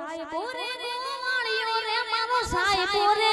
સાહેબો રે ગોવાળિયો રે? મારો સાહેબો રે